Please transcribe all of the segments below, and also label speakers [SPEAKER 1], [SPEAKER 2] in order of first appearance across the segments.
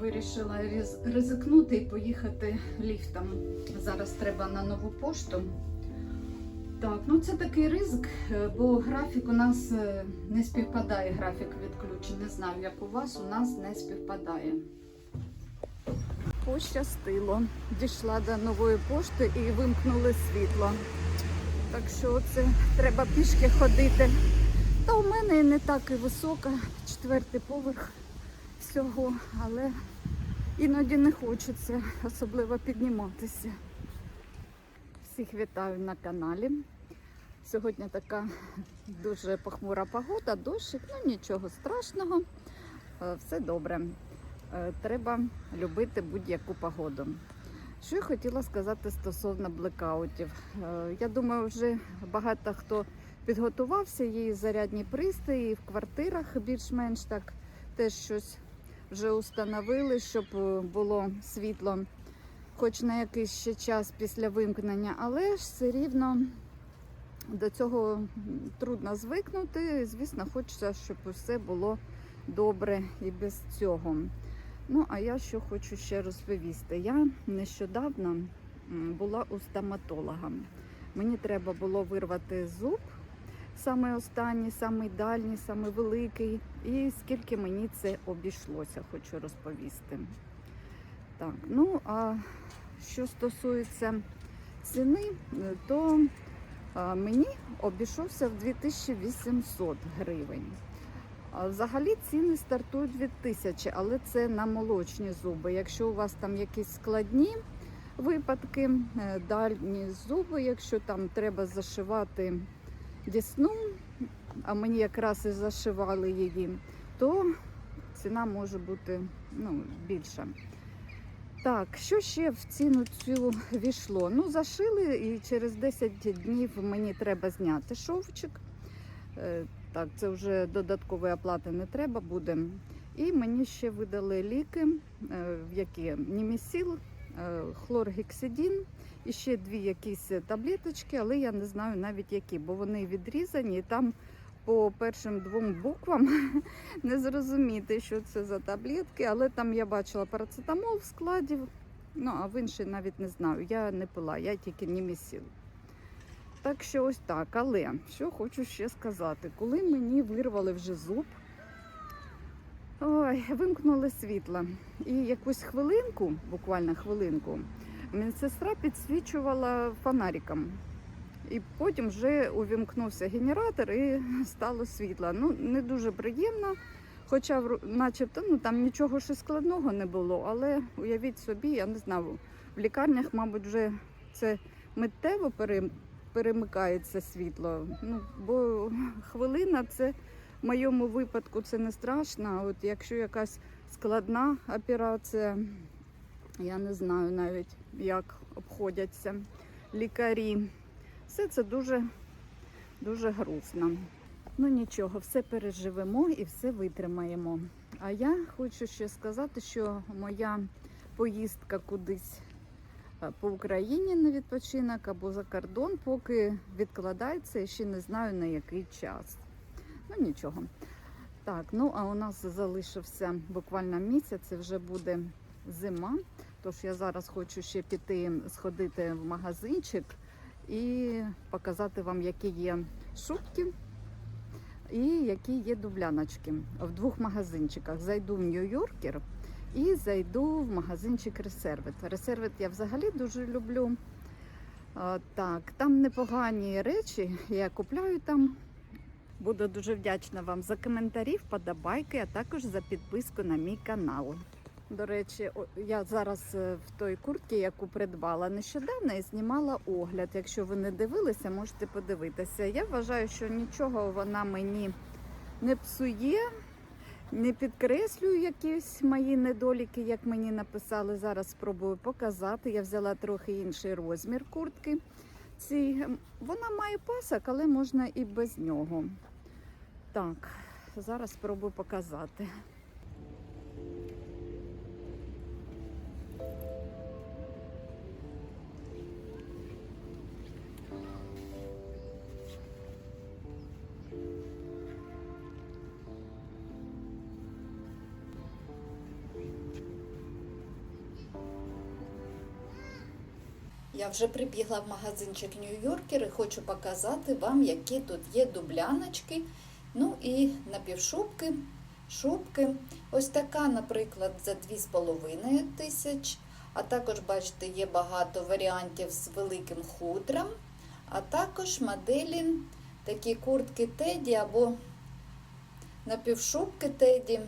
[SPEAKER 1] Вирішила ризикнути і поїхати ліфтом. Зараз треба на нову пошту. Так, ну це такий ризик, е, бо графік у нас е, не співпадає, графік відключень. Не знаю, як у вас, у нас не співпадає. Пощастило. Дійшла до нової пошти і вимкнули світло. Так що це треба пішки ходити. Та у мене не так і висока, четвертий поверх всього, але іноді не хочеться особливо підніматися. Всіх вітаю на каналі. Сьогодні така дуже похмура погода, дощик, ну нічого страшного, е, все добре. Е, Треба любити будь-яку погоду. Що я хотіла сказати стосовно блекаутів. Е, Я думаю, вже багато хто підготувався, є зарядні пристрої, в квартирах більш-менш так теж щось вже установили, щоб е, було світло хоч на якийсь ще час після вимкнення, але ж все рівно до цього трудно звикнути. Звісно, хочеться, щоб усе було добре і без цього. Ну, а я що хочу ще розповісти. Я нещодавно була у стоматолога. Мені треба було вирвати зуб, саме останній, самий дальній, самий великий. І скільки мені це обійшлося, хочу розповісти. Так, ну а що стосується ціни, то мені обійшовся в 2800 гривень. Взагалі ціни стартують від тисячі, але це на молочні зуби. Якщо у вас там якісь складні випадки, е, дальні зуби, якщо там треба зашивати дісну, а мені якраз і зашивали її, то ціна може бути ну, більша. Так, що ще в ціну цю війшло? Ну, зашили і через 10 днів мені треба зняти шовчик. Е, Так, це вже додаткової оплати не треба буде. І мені ще видали ліки, е, в які німісіл, хлоргексидін і ще дві якісь таблеточки, але я не знаю навіть які, бо вони відрізані і там по першим двом буквам не зрозуміти, що це за таблетки, але там я бачила парацетамол в складі, ну а в інший навіть не знаю. Я не пила, я тільки німісіл. Так що ось так. Але що хочу ще сказати, коли мені вирвали вже зуб, вимкнули світло. І якусь хвилинку, буквально хвилинку, медсестра підсвічувала фонариком. І потім вже увімкнувся генератор і стало світло. Ну, не дуже приємно, хоча начебто ну, там нічого ще складного не було. Але уявіть собі, я не знаю, в лікарнях, мабуть, вже це миттєво перемикається світло. Ну, бо хвилина це в моєму випадку це не страшно. От якщо якась складна операція, я не знаю навіть, як обходяться лікарі. Все це дуже, дуже грустно. Ну нічого, все переживемо і все витримаємо. А я хочу ще сказати, що моя поїздка кудись е, по Україні на відпочинок або за кордон, поки відкладається і ще не знаю на який час. Ну нічого. Так, ну а у нас залишився буквально місяць, це вже буде зима. Тож я зараз хочу ще піти сходити в магазинчик і показати вам, які є шубки і які є дубляночки в двох магазинчиках. Зайду в Нью-Йоркер і зайду в магазинчик Ресервит. Ресервит я взагалі дуже люблю. Так, там непогані речі, я купляю там. Буду дуже вдячна вам за коментарі, вподобайки, а також за підписку на мій канал. До речі, я зараз е, в той куртці, яку придбала нещодавно, і знімала огляд. Якщо ви не дивилися, можете подивитися. Я вважаю, що нічого вона мені не псує, не підкреслюю якісь мої недоліки, як мені написали. Зараз спробую показати. Я взяла трохи інший розмір куртки. Ці вона має пасок, але можна і без нього. Так, зараз спробую показати. Я вже прибігла в магазинчик Нью-Йоркер і хочу показати вам, які тут є дубляночки. Ну і напівшубки, шубки. Ось така, наприклад, за 2,5 тисяч. А також, бачите, є багато варіантів з великим хутром. А також моделі такі куртки Теді або напівшубки Теді.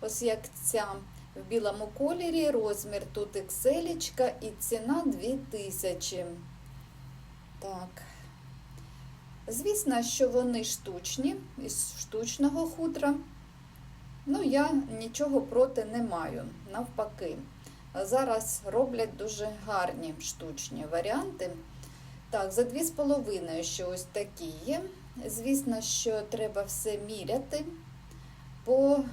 [SPEAKER 1] Ось як ця в білому кольорі, розмір тут XL і ціна 2000. Так. Звісно, що вони штучні, із штучного хутра. Ну, я нічого проти не маю, навпаки. Зараз роблять дуже гарні штучні варіанти. Так, за 2,5 ще ось такі є. Звісно, що треба все міряти, бо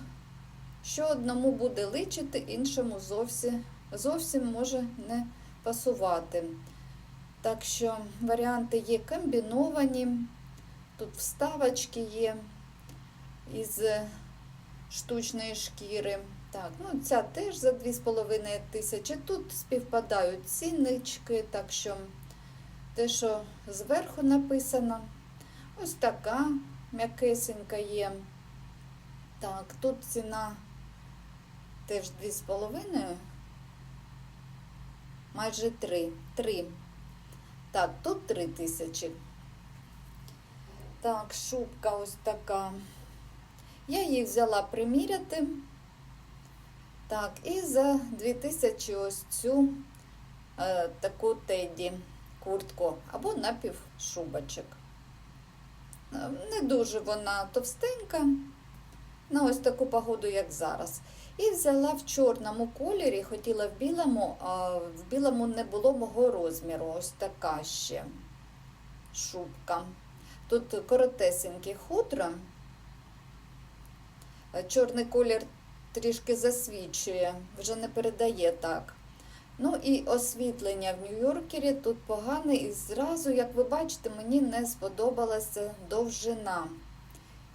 [SPEAKER 1] що одному буде личити, іншому зовсім, зовсім може не пасувати. Так що варіанти є комбіновані, тут вставочки є із штучної шкіри. Так, ну ця теж за 2,5 тисячі. Тут співпадають ціннички, так що те, що зверху написано, ось така м'якесенька є. Так, тут ціна теж 2,5, майже 3. 3. Так, тут 3 тисячі. Так, шубка ось така. Я її взяла приміряти. Так, і за 2000 ось цю е, таку теді куртку або напівшубочок. Е, Не дуже вона товстенька, на ось таку погоду, як зараз. І взяла в чорному кольорі, хотіла в білому, а в білому не було мого розміру. Ось така ще шубка. Тут коротесеньке хутро. Чорний колір трішки засвічує, вже не передає так. Ну і освітлення в Нью-Йоркері тут погане, і зразу, як ви бачите, мені не сподобалася довжина.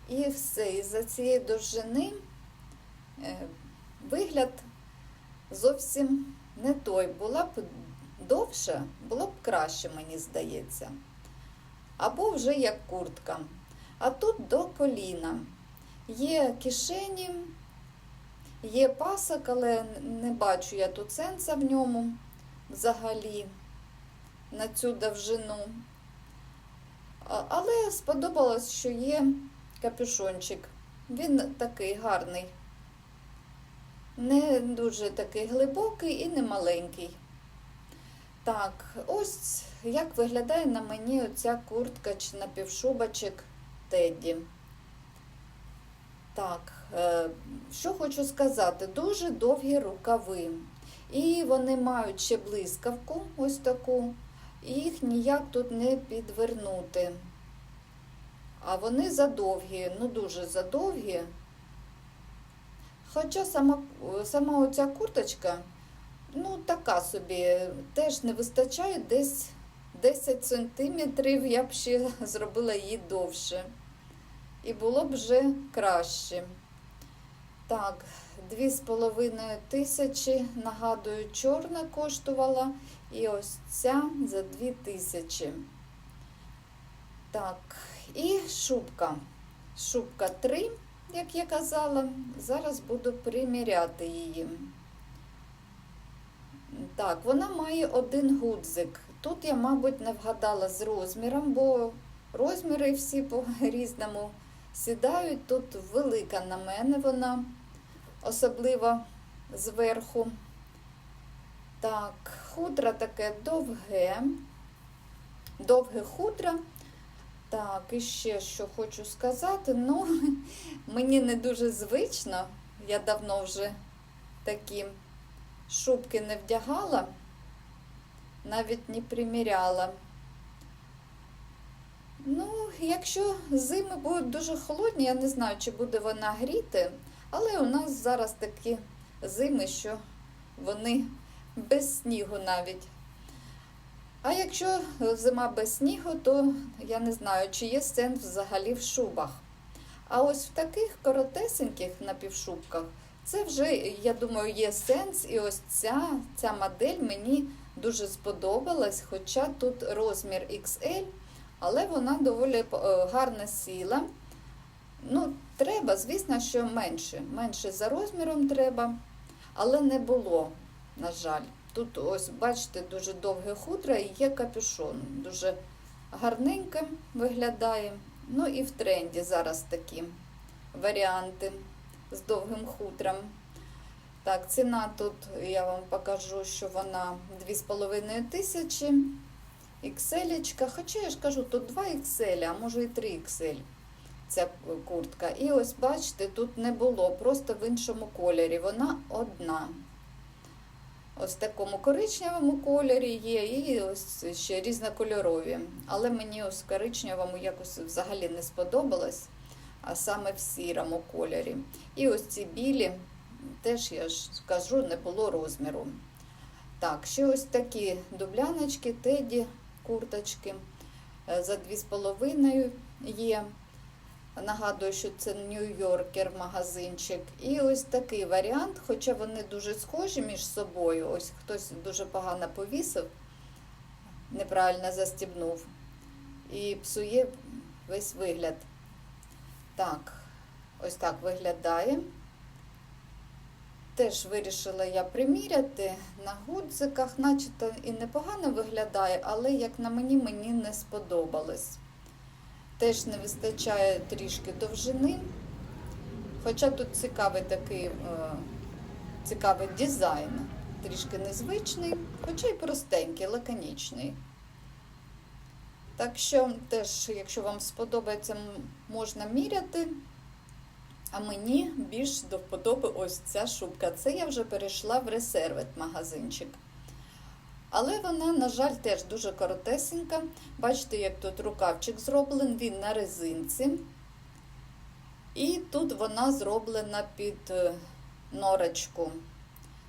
[SPEAKER 1] І все, із-за цієї довжини е, вигляд зовсім не той. Була б довше, було б краще, мені здається. Або вже як куртка. А тут до коліна. Є кишені, є пасок, але не бачу я тут сенса в ньому взагалі на цю довжину. Але сподобалось, що є капюшончик. Він такий гарний. Не дуже такий глибокий і не маленький. Так, ось як виглядає на мені оця куртка чи напівшубочок Тедді. Так, е, що хочу сказати, дуже довгі рукави. І вони мають ще блискавку, ось таку, і їх ніяк тут не підвернути. А вони задовгі, ну дуже задовгі. Хоча сама, сама оця курточка, ну така собі, теж не вистачає десь 10 сантиметрів, я б ще зробила її довше. І було б вже краще. Так, 2,5 тисячі, нагадую, чорна коштувала. І ось ця за 2 тисячі. Так, і шубка. Шубка 3, як я казала. Зараз буду приміряти її. Так, вона має один гудзик. Тут я, мабуть, не вгадала з розміром, бо розміри всі по-різному сідають. Тут велика на мене вона, особливо зверху. Так, хутро таке довге, довге хутро. Так, і ще що хочу сказати. Ну, мені не дуже звично, я давно вже такі шубки не вдягала, навіть не приміряла. Ну, якщо зими будуть дуже холодні, я не знаю, чи буде вона гріти, але у нас зараз такі зими, що вони без снігу навіть. А якщо зима без снігу, то я не знаю, чи є сенс взагалі в шубах. А ось в таких коротесеньких напівшубках це вже, я думаю, є сенс. І ось ця, ця модель мені дуже сподобалась, хоча тут розмір XL, але вона доволі е, гарна сіла. Ну, треба, звісно, що менше. Менше за розміром треба, але не було, на жаль. Тут, ось, бачите, дуже довге хутро і є капюшон. Дуже гарненько виглядає. Ну і в тренді зараз такі варіанти з довгим хутром. Так, ціна тут я вам покажу, що вона 2,5 тисячі. XL, хоча я ж кажу, тут 2 XL, а може і 3 XL ця куртка. І ось бачите, тут не було, просто в іншому кольорі. Вона одна. Ось такому коричневому кольорі є, і ось ще різнокольорові. Але мені ось в коричневому якось взагалі не сподобалось, а саме в сірому кольорі. І ось ці білі, теж я ж кажу, не було розміру. Так, ще ось такі дубляночки, теді, курточки е, за 2,5 є. Нагадую, що це Нью-Йоркер магазинчик. І ось такий варіант, хоча вони дуже схожі між собою. Ось хтось дуже погано повісив, неправильно застібнув і псує весь вигляд. Так, ось так виглядає. Теж вирішила я приміряти на гудзиках, начебто і непогано виглядає, але як на мені, мені не сподобалось. Теж не вистачає трішки довжини. Хоча тут цікавий такий е, цікавий дизайн, трішки незвичний, хоча й простенький, лаконічний. Так що теж, якщо вам сподобається, можна міряти. А мені більш до вподоби ось ця шубка. Це я вже перейшла в ресервет магазинчик. Але вона, на жаль, теж дуже коротесенька. Бачите, як тут рукавчик зроблений, він на резинці. І тут вона зроблена під е, норочку.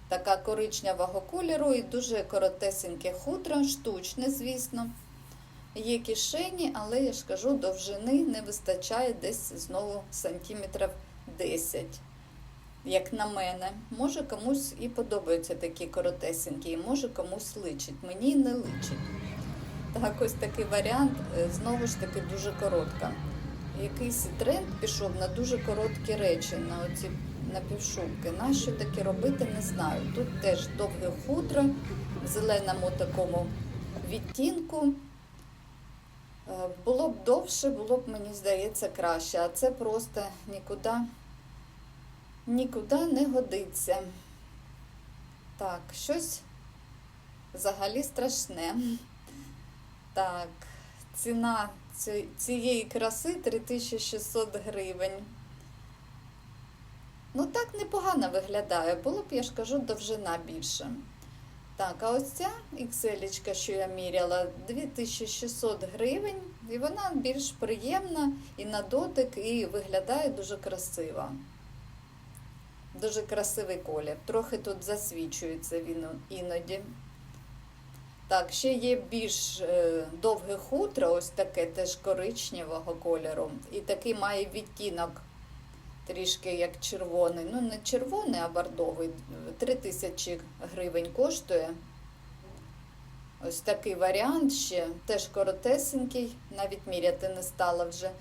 [SPEAKER 1] Така коричневого кольору і дуже коротесеньке хутро, штучне, звісно. Є кишені, але я ж кажу, довжини не вистачає десь знову сантиметрів 10 як на мене. Може комусь і подобаються такі коротесенькі, може комусь личить. Мені не личить. Так, ось такий варіант, е, знову ж таки, дуже коротка. Якийсь тренд пішов на дуже короткі речі, на оці напівшубки. Нащо таке робити, не знаю. Тут теж довге хутро в зеленому такому відтінку. Е, Було б довше, було б, мені здається, краще, а це просто нікуди нікуди не годиться. Так, щось взагалі страшне. Так, ціна цієї краси 3600 гривень. Ну, так непогано виглядає. Було б, я ж кажу, довжина більше. Так, а ось ця XL, що я міряла, 2600 гривень, і вона більш приємна і на дотик, і виглядає дуже красиво. Дуже красивий колір. Трохи тут засвічується він іноді. Так, ще є більш е, довге хутро, ось таке теж коричневого кольору. І такий має відтінок, трішки як червоний. Ну, не червоний, а бордовий. 3 тисячі гривень коштує. Ось такий варіант ще, теж коротесенький, навіть міряти не стала вже.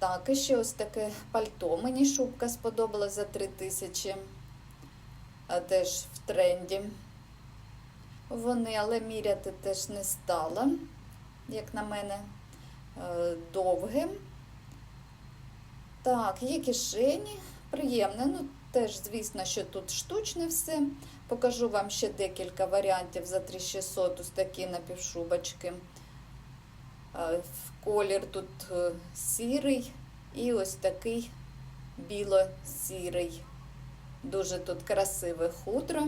[SPEAKER 1] Так, і ще ось таке пальто. Мені шубка сподобалась за 3 тисячі. Теж в тренді. Вони, але міряти теж не стала, як на мене, е, довге. Так, є кишені, приємне. Ну, теж, звісно, що тут штучне все. Покажу вам ще декілька варіантів за 3600, ось такі напівшубочки. В колір тут е, сірий і ось такий біло-сірий. Дуже тут красиве хутро,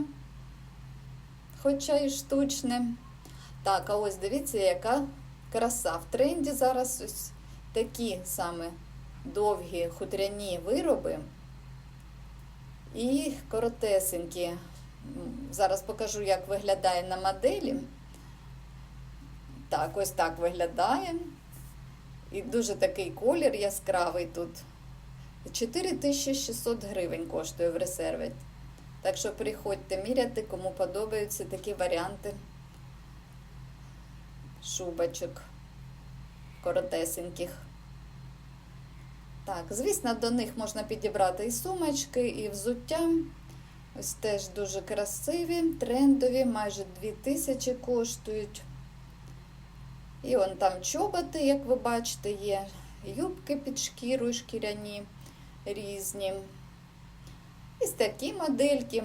[SPEAKER 1] хоча і штучне. Так, а ось дивіться, яка краса. В тренді зараз ось такі саме довгі хутряні вироби і коротесенькі. Зараз покажу, як виглядає на моделі. Так, ось так виглядає. І дуже такий колір яскравий тут. 4600 гривень коштує в ресерві. Так що приходьте міряти, кому подобаються такі варіанти шубочок коротесеньких. Так, звісно, до них можна підібрати і сумочки, і взуття. Ось теж дуже красиві, трендові, майже 2000 коштують. І он там чоботи, як ви бачите, є. Юбки під шкірою шкіряні різні. Ось такі модельки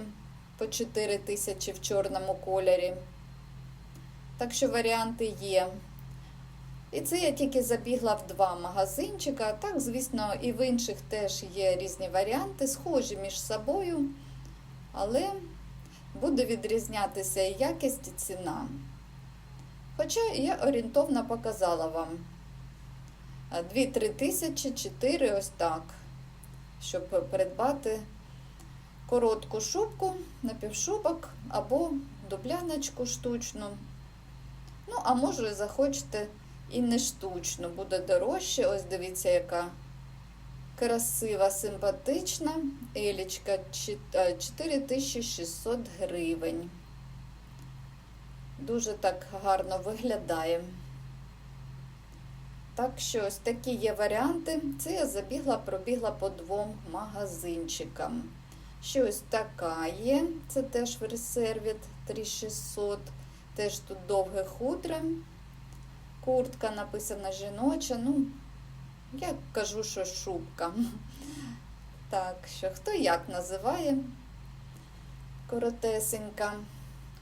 [SPEAKER 1] по 4 тисячі в чорному кольорі. Так що варіанти є. І це я тільки забігла в два магазинчика. Так, звісно, і в інших теж є різні варіанти, схожі між собою, але буде відрізнятися і якість, і ціна. Хоча я орієнтовно показала вам 2-3 тисячі, 4 ось так, щоб придбати коротку шубку, напівшубок або дубляночку штучну. Ну, а може, захочете і не штучну, буде дорожче. Ось дивіться, яка красива, симпатична. Елічка 4600 гривень. Дуже так гарно виглядає. Так що ось такі є варіанти. Це я забігла, пробігла по двом магазинчикам. Ще ось така є. Це теж в Ресервіт 3600. Теж тут довге хутро. Куртка написана жіноча. Ну, я кажу, що шубка. Так, що хто як називає? Коротесенька.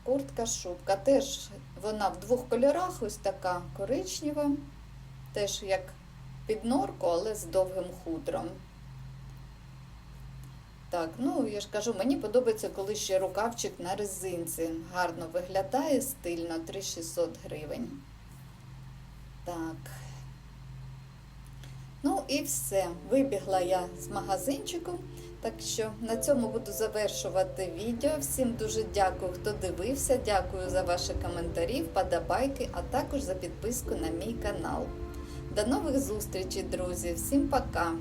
[SPEAKER 1] Куртка, шубка. Теж вона в двох кольорах, ось така коричнева. Теж як під норку, але з довгим хутром. Так, ну я ж кажу, мені подобається, коли ще рукавчик на резинці. Гарно виглядає, стильно, 3600 гривень. Так. Ну і все. Вибігла я з магазинчику. Так що на цьому буду завершувати відео. Всім дуже дякую, хто дивився. Дякую за ваші коментарі, вподобайки, а також за підписку на мій канал. До нових зустрічей, друзі! Всім пока!